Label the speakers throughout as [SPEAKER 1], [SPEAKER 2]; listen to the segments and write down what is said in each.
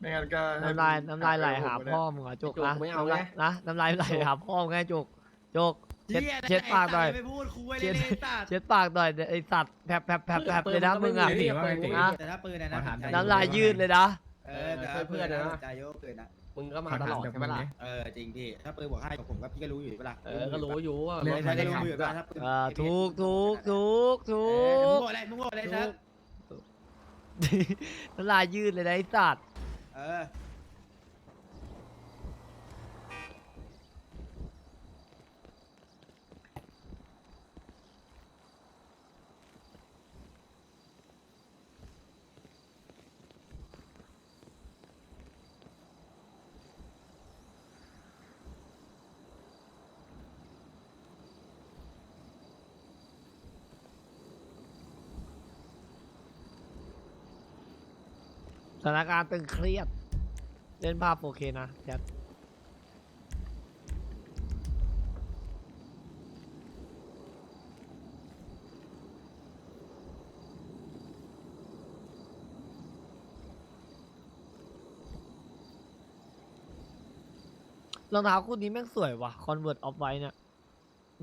[SPEAKER 1] ไม่งั้นก็ให้
[SPEAKER 2] น้ำลาย
[SPEAKER 1] มึง
[SPEAKER 2] น้ำลายไหลหา
[SPEAKER 1] ผม
[SPEAKER 2] พ่อมึงเหรอจุก
[SPEAKER 3] จุก
[SPEAKER 2] นะ
[SPEAKER 3] ไม่เอา
[SPEAKER 2] น้ำลาย
[SPEAKER 3] ไง
[SPEAKER 2] นะน้ำลายไหลหาพ่อมึงไงจุกจุกเช็ดเช็ดปากหน่อย
[SPEAKER 4] ไม่พูดคุย
[SPEAKER 2] เช็
[SPEAKER 4] เลย
[SPEAKER 2] ด
[SPEAKER 4] ไอ้สัตว์
[SPEAKER 2] เช็ดปากหน่อยไอสัตว์แผลบแผลบแผลบแผลบเลยนะมึงอะ
[SPEAKER 3] เปิดมันก็ไม่มี
[SPEAKER 2] นะ
[SPEAKER 4] แต่ถ้าปืนนะนะ
[SPEAKER 5] ขอถาม
[SPEAKER 2] น้ำลายยืดเลยนะ
[SPEAKER 4] เออแต่
[SPEAKER 3] ช่วยเพื่อนนะ
[SPEAKER 4] ใจโยกปืนนะ
[SPEAKER 3] มึงก็มาตลอดใช่ไหมล่ะ
[SPEAKER 4] เออจริงพี่ถ้าปืนบอกให้กับผมก็พี่ก็รู้อยู่เวลา
[SPEAKER 3] เออก็รู้อยู่ว่า
[SPEAKER 4] เล่
[SPEAKER 3] ร
[SPEAKER 4] น
[SPEAKER 3] ถ
[SPEAKER 4] ใช้
[SPEAKER 3] ไม่
[SPEAKER 4] ก็
[SPEAKER 3] ได้
[SPEAKER 4] รู้
[SPEAKER 3] ขับ
[SPEAKER 4] อยู่เวลาถ้าปืน
[SPEAKER 2] เออถูกถูกถูกถู
[SPEAKER 4] เออมึง
[SPEAKER 2] ก
[SPEAKER 4] บอกอะไรมึงบอกอะไรซัก
[SPEAKER 2] น้ำลายยืดเลยนะไอสัตว์
[SPEAKER 4] เส
[SPEAKER 2] ถานการณ์ตึงเครียด เล่นภาพโอเคนะแจ็ครองเท้าคู่นี้แม่งสวยว่ะ Convert of White เนี่ย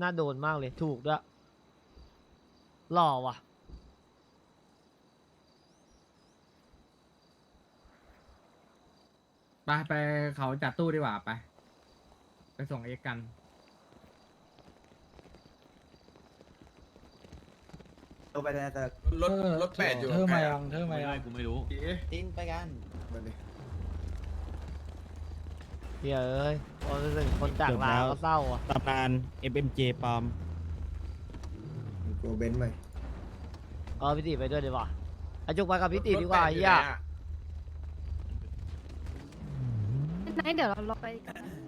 [SPEAKER 2] น่าโดนมากเลยถูกด้วยหล่อว่ะ
[SPEAKER 5] ไปไปเขาจัดตู้ดีกว่าไป ไปส่งเอกกัน
[SPEAKER 4] ลงไปในแต่
[SPEAKER 1] รถรถแปดอยู่
[SPEAKER 6] เธอมา
[SPEAKER 1] ใกล้
[SPEAKER 6] ยังเธอมายัง
[SPEAKER 7] กูไม่รู้
[SPEAKER 1] เอ๊ะ
[SPEAKER 4] ติ้นไปกัน
[SPEAKER 1] มาดิ
[SPEAKER 2] เฮียเอ้ยพอรู้สึกคนจากลาก็เศร้าอะ
[SPEAKER 6] ตำนาน FMJ ปลอม
[SPEAKER 1] โกเบนซ์ไหม
[SPEAKER 2] เออพี่ติไปด้วยดีกว่าอาจุกไปกับพี่ติดีกว่าเฮีย
[SPEAKER 8] ไหนเดี๋ยวเราลงไป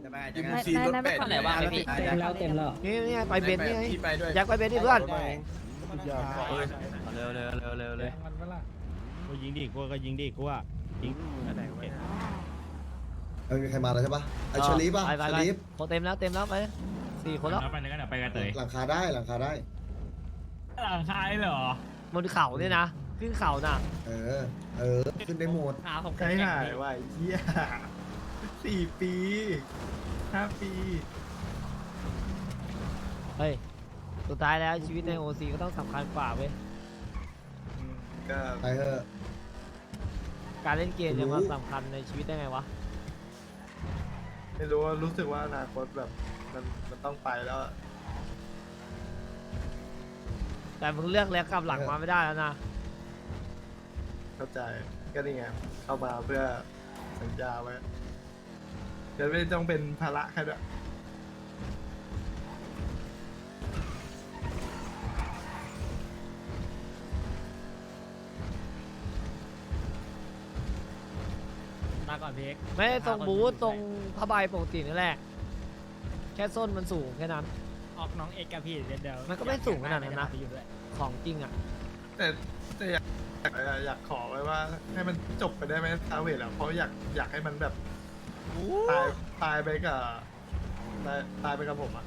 [SPEAKER 4] จะไป
[SPEAKER 1] ยิม
[SPEAKER 4] จะ
[SPEAKER 1] ซีรถแปด
[SPEAKER 8] ไหนบ้าง
[SPEAKER 4] พี่
[SPEAKER 6] เต็มแล้วเต็มแล้ว
[SPEAKER 2] นี่นี่ไปเบนซ์นี่ไง
[SPEAKER 1] พี่ไปด้วย
[SPEAKER 2] แจ็คไปเบนซ์นี่เพื่อน
[SPEAKER 7] เร็วเร็วเร็วเร็วเลย
[SPEAKER 6] มันเวลากูยิงดิกูก็ยิงดิกูว่ายิงอะไรวะ
[SPEAKER 9] เออมีใครมาแล้วใช่ปะไอชลีฟป่ะ
[SPEAKER 2] ไปไป
[SPEAKER 9] ช
[SPEAKER 2] ไป
[SPEAKER 9] ลีฟ
[SPEAKER 2] โคเต็มแล้วเต็มแล้วไปสี่คนแล้ว
[SPEAKER 7] ไปเลยกันเดี๋ยวไปกันเตย
[SPEAKER 9] หลังคาได้หลังคาได้
[SPEAKER 7] หลังคายเหรอบ
[SPEAKER 2] นเขาเนี่ยนะขึ้นเขาน่ะ
[SPEAKER 9] เออ เออ ขึ้นได้หมด
[SPEAKER 2] หาผม
[SPEAKER 1] ใช่หายว่ะไอ้เหี้ย สี่ปีห้าปี
[SPEAKER 2] เฮ้ย สุดท้ายแล้วชีวิตในโอซีก็ต้องสำคัญกว่าเว้ย
[SPEAKER 1] อืมก็
[SPEAKER 9] ไปเถอะ
[SPEAKER 2] การเล่นเกมเนี่ย
[SPEAKER 9] รู้
[SPEAKER 2] มันสำคัญในชีวิตได้ไงวะ
[SPEAKER 1] ไม่รู้ว่ารู้สึกว่าอนาคตแบบมันมันต้องไปแล้วอะ
[SPEAKER 2] แต่มึงเลือกแล้วกลับหลังมาไม่ได้แล้วนะ
[SPEAKER 1] เข้าใจก็นี่ไงเข้ามาเพื่อสัญญาไว้ จะไม่ต้องเป็นภาระใครด้วย
[SPEAKER 6] มาก่อนพีก
[SPEAKER 2] ไม่ได้ตรงบูธตรงผ้าใบปกตินี่แหละ แค่ส้นมันสูงแค่นั้น
[SPEAKER 6] ออกน้องเอกกับพี่เดี๋ยว
[SPEAKER 2] มันก็ไม่สูงขนาดนั้นนะ
[SPEAKER 6] ไปอยู่ด้วย
[SPEAKER 2] ของจริงอะ
[SPEAKER 1] แต่แต่อยากอยากอยากขอไว้ว่าให้มันจบไปได้ไหมซาเวทอะเพราะอยากอยากให้มันแบบ ตายตายไปกับตายตายไปกับผมอะ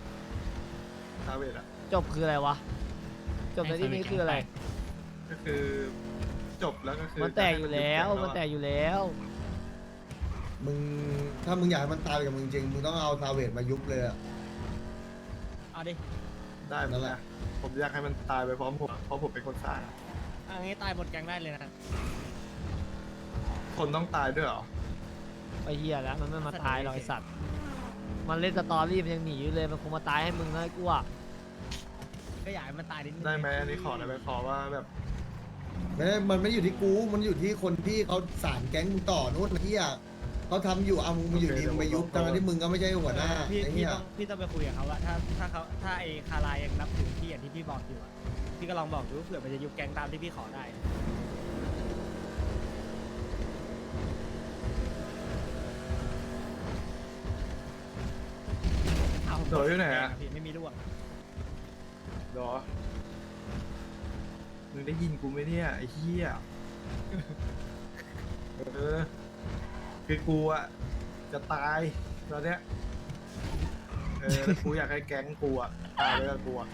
[SPEAKER 1] ซาเวทอะ
[SPEAKER 2] จบคืออะไรวะ จบในที่นี้คืออะไร
[SPEAKER 1] ก็คือจบแล้วก็คือ
[SPEAKER 2] มันแตกอยู่แล้ว มันแตกอยู่แล้ว
[SPEAKER 9] มึงถ้ามึงอยากให้มันตายไปกับมึงจริงมึงต้องเอาซาเวทมายุบเลยอะ
[SPEAKER 6] เอาดิ
[SPEAKER 1] ได้หม
[SPEAKER 9] นั่
[SPEAKER 1] ด
[SPEAKER 9] นแห
[SPEAKER 1] แห
[SPEAKER 9] ละ
[SPEAKER 1] ละผมอยากให้มันตายไปพร้อมผมเพราะผมเป็นคนสร้างอะ
[SPEAKER 6] อันนี้ตายหมดแกงได้เลยนะ
[SPEAKER 1] คนต้องตายด้วยเหรอ
[SPEAKER 2] ไอ้เหี้ยแล้วมันไม่มาตายหรอกไอสัตว์ มันเล่นสตอรี่มันยังหนีอยู่เลยมันคงมาตายให้มึงนะไอ้กูอะ
[SPEAKER 6] ก็อยากให้มันตายนิดนึง
[SPEAKER 1] ได้ไหมอันนี้ขอได้ไหมขอว่าแบบ
[SPEAKER 9] ไม่ได้มันไม่อยู่ที่กู มันอยู่ที่คนที่เขาสารแก๊งมึงต่อนู่นไอ้เหี้ยเขาทำอยู่เอามึงมาอยู่ดีมึงไปยุบทั้งที่มึงก็ไม่ใช่หัวหน้า
[SPEAKER 6] พี่
[SPEAKER 9] ไอ้
[SPEAKER 6] พี่
[SPEAKER 9] เหี้ย
[SPEAKER 6] ต้องพี่ต้องไปคุยกับเขาว่าถ้าถ้าเขาถ้าไอ้คารายยังนับถือพี่อย่างที่พี่บอกอยู่อะพี่ก็ลองบอกดูเผื่อมันจะยุบแกงตามที่พี่ขอได้ เอา
[SPEAKER 1] โดยที่ไหนอะ
[SPEAKER 6] พี่ไม่มีร่วง
[SPEAKER 1] เหรอมึงได้ยินกูไหมเนี่ยไอ้เหี้ยเออคือกูอะจะตายตอนเนี้ยเออแล้วกูอยากให้แก๊งกูอะตายไปกับกูอะ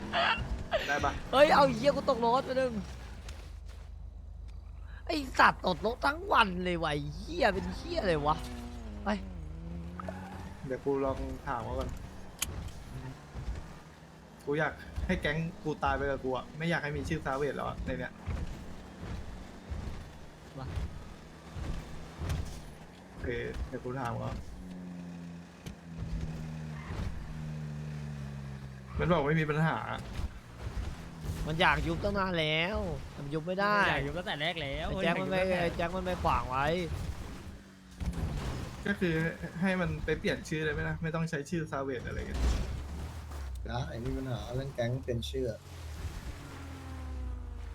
[SPEAKER 1] ได้ปะ
[SPEAKER 2] เฮ้ย เอาเหี้ยกูตกรถไปหนึ่งไอสัตว์ตดรถทั้งวันเลยวะไอ้เฮียเป็นเฮียเลยวะไป
[SPEAKER 1] เดี๋ยวกูลองถามเขาก่อน กูอยากให้แก๊งกูตายไปกับกูอะไม่อยากให้มีชื่อซาเวทแล้วอะในเนี้ย
[SPEAKER 2] ว่ะ
[SPEAKER 1] โอเคเดี๋ยวกูถามเขามันบอกไม่มีปัญหา
[SPEAKER 2] มันอยากยุบตั้งนานแล้วแต่มันยุบไม่ได้
[SPEAKER 6] อยากยุบตั้งแต่แรกแล้ว
[SPEAKER 2] ไอ้แจ็คมันไม่
[SPEAKER 6] อยากยุบตั้งแต่
[SPEAKER 2] ไอ้แจ็คมันไม่ขวางไว้
[SPEAKER 1] ก็คือให้มันไปเปลี่ยนชื่อเลยไหมนะ ไม่ต้องใช้ชื่อซาเวทอะไรเงี้ย
[SPEAKER 9] นะไอ้นี่ปัญหาเรื่องแก๊งเป็นเชื่อ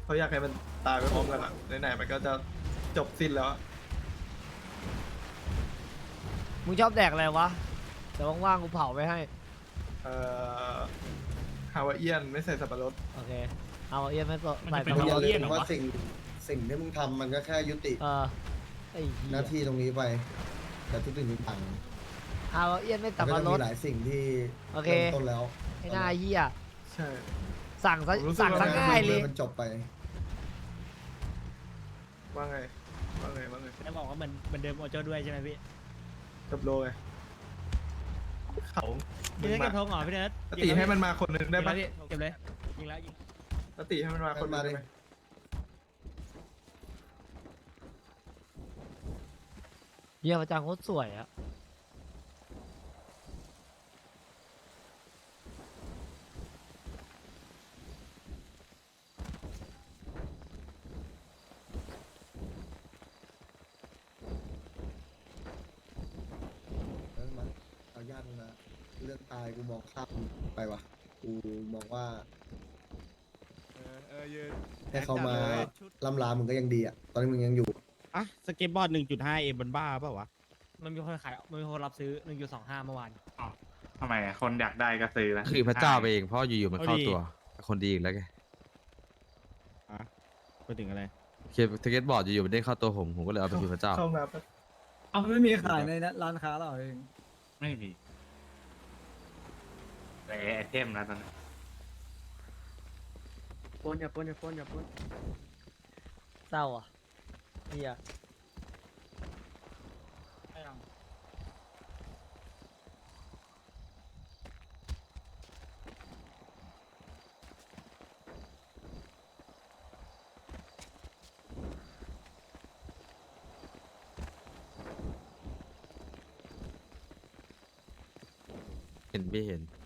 [SPEAKER 1] เขาอยากให้มันตายไปพร้อมกันอะไหนๆมันก็จะจบสิ้นแล้วอะ
[SPEAKER 2] มึงชอบแดกอะไรวะเดี๋ยวว่างๆกูเผาไปให้
[SPEAKER 1] เอ่อฮาวาเอียนไม่ใส่สับปะรด
[SPEAKER 2] โอเค เอาเอียนไม่ต
[SPEAKER 7] มัน
[SPEAKER 2] ใส่
[SPEAKER 7] จะเป็น
[SPEAKER 2] ไป
[SPEAKER 9] มึงอย่า
[SPEAKER 7] เหี้
[SPEAKER 9] ลื
[SPEAKER 7] ย
[SPEAKER 9] ม
[SPEAKER 7] เหรอวะ
[SPEAKER 9] ว่าสิ่งสิ่งที่มึงทำมันก็แค่ยุติ
[SPEAKER 2] เออไอ้เหี้
[SPEAKER 9] หน้ายที่ตรงนี้ไป แต่ทุกสิ่งทุกอย่าง
[SPEAKER 2] เอาเอียนไม่
[SPEAKER 9] มั
[SPEAKER 2] ตั
[SPEAKER 9] น
[SPEAKER 2] บ
[SPEAKER 9] ก็
[SPEAKER 2] มา
[SPEAKER 9] จะ
[SPEAKER 2] ร
[SPEAKER 9] มี
[SPEAKER 2] ถ
[SPEAKER 9] หลายสิ่งที่
[SPEAKER 2] โอเค
[SPEAKER 9] เริ่มต้นแล้ว
[SPEAKER 2] ไอ้หน้าเหี้ย
[SPEAKER 1] ใช่
[SPEAKER 2] สั่งซะ
[SPEAKER 1] ผมรู้สึก
[SPEAKER 2] สั่งซะ
[SPEAKER 1] ว่า
[SPEAKER 2] ง่ายเลย
[SPEAKER 9] มันจบไป
[SPEAKER 1] ว่าไงว่าไงว่าไง
[SPEAKER 6] จะบอกว่าเหมือนเหมือนเดิมโอโจด้วยใช่ไหมพี่
[SPEAKER 1] จบโลไงเขามึ
[SPEAKER 6] พี่
[SPEAKER 1] ง
[SPEAKER 6] เนิร์ด
[SPEAKER 1] มา
[SPEAKER 6] เก็บธงเหรอพี่เนิร์ด
[SPEAKER 1] ปกติให้มันมาคนหนึงได้
[SPEAKER 6] ได้
[SPEAKER 1] ปะ
[SPEAKER 6] ปะเก็บเลยยิงแล้วยิง
[SPEAKER 1] ปกติให้มันมาคนหนึงได้ไหม
[SPEAKER 2] เหี้ยประจังโคตรสวยอะ
[SPEAKER 9] เออมาเอาญาติมึงนะเรื่องตายกูมองข้ามไปว่ะ กูมองว่าให้เขามาล่ำลามึงก็ยังดีอะ ตอนนี้มึงยังอยู่
[SPEAKER 3] อะสเก็ตบอร์ดหนึ่งจุดห้าเอ็มบนบ้าเปล่าวะ
[SPEAKER 6] มันมีคนขายมันมีคนรับซื้อหนึ่งจุดสองห้าเมื่อวาน
[SPEAKER 7] ทำไมอะคนอยากได้ก็ซื้อนะ
[SPEAKER 10] คือพระเจ้าไปเองเพราะอยู่ๆมันเข้า
[SPEAKER 3] เอาดิ
[SPEAKER 10] ตัว คนดีอีกแล้วไง
[SPEAKER 3] ไปถึงอะไร
[SPEAKER 10] เคสเก็ตบอร์ดอยู่ๆมันได้เข้าตัวผมผมก็เลยเอาไปคืนพระเจ้า
[SPEAKER 1] เข้าห้องน้ำแป๊บ
[SPEAKER 3] เอาไม่มีขายในร้านค้าหรอเอง
[SPEAKER 7] ไม่มี แต่ไอเทมนะตอนนั้น
[SPEAKER 3] ปนอย่าปนอย่าปนอย่าปน
[SPEAKER 2] เศร้าอะเหี้ย
[SPEAKER 10] เห็นไม่เห็น